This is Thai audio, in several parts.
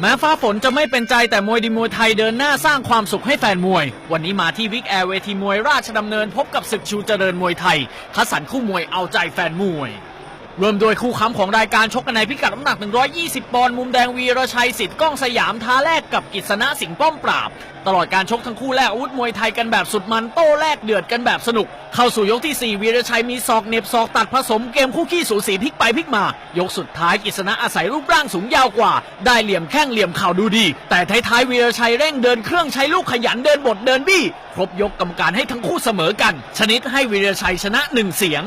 แม้ฟ้าฝนจะไม่เป็นใจแต่มวยดีมวยไทยเดินหน้าสร้างความสุขให้แฟนมวย วันนี้มาที่วิกแอร์เวทีมวยราชดำเนินพบกับศึกชูเจริญมวยไทยคัดสรรคู่มวยเอาใจแฟนมวย เริ่มโดยคู่ค้ำของรายการชกกันในพิกัดน้ำหนัก 120 ปอนด์มุมแดงวีรชัยสิทธิ์ก้องสยามท้าแลกกับกิษณะสิงห์ป้อมปราบ ตลอดการชกทั้งคู่แลกอาวุธมวยไทยกันแบบสุดมันโต้แลกเดือดกันแบบสนุก เข้าสู่ยกที่ 4 วีรชัยมีศอกเน็บศอกตัดผสมเกมคู่ขี้สูสีพลิกไปพลิกมา ยกสุดท้ายกิษณะอาศัยรูปร่างสูงยาวกว่า ได้เหลี่ยมแข้งเหลี่ยมเข่าดูดี แต่ท้ายๆวีรชัยเร่งเดินเครื่องใช้ลูกขยันเดินบทเดินบี้ครบยกกรรมการให้ทั้งคู่เสมอกัน ชนิดให้วีรชัยชนะหนึ่งเสียง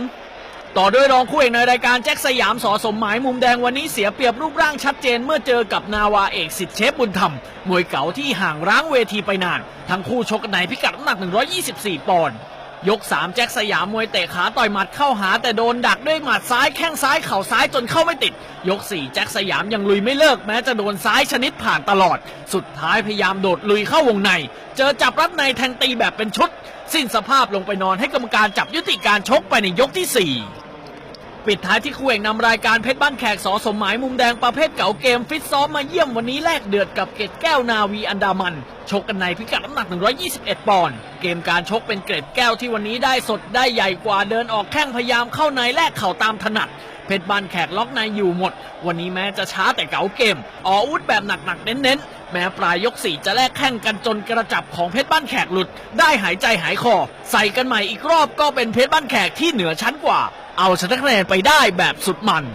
ต่อด้วยรองคู่เอกในรายการแจ็คสยามสอสมหมายมุมแดงวันนี้เสียเปรียบรูปร่างชัดเจนเมื่อเจอกับนาวาเอกสิทธิ์เชฟบุญธรรม มวยเก่าที่ห่างร้างเวทีไปนาน ทั้งคู่ชกกันในพิกัดน้ำหนัก 124 ปอนด์ยก 3 แจ็คสยามมวยเตะขาต่อยหมัดเข้าหาแต่โดนดักด้วยหมัดซ้ายแข้งซ้ายเข่าซ้ายจนเข้าไม่ติด ยก 4 แจ็คสยามยังลุยไม่เลิกแม้จะโดนซ้ายชนิดผ่านตลอด สุดท้ายพยายามโดดลุยเข้าวงใน เจอจับรัดในแทงตีแบบเป็นชุด สิ้นสภาพลงไปนอนให้กรรมการจับยุติการชกไปในยกที่สี่ ปิดท้ายที่คู่เอกนำรายการเพชรบ้านแขกสอสมหมายมุมแดงประเภทเก่าเกมฟิตซ้อมมาเยี่ยมวันนี้แลกเดือดกับเกตแก้วนาวีอันดามัน ชกกันในพิกัดน้ำหนัก 121 ปอนด์เกมการชกเป็นเกรดแก้วที่วันนี้ได้สดได้ใหญ่กว่าเดินออกแข้งพยายามเข้าในแลกเข่าตามถนัดเพชรบ้านแขกล็อกในอยู่หมด วันนี้แม้จะช้าแต่เก๋าเกมอออาวุธแบบหนักๆเน้นๆแม้ปลายยกสี่จะแลกแข้งกันจนกระจับของเพชรบ้านแขกหลุด ได้หายใจหายคอ ใส่กันใหม่อีกรอบก็เป็นเพชรบ้านแขกที่เหนือชั้นกว่า เอาชนะคะแนนไปได้แบบสุดมัน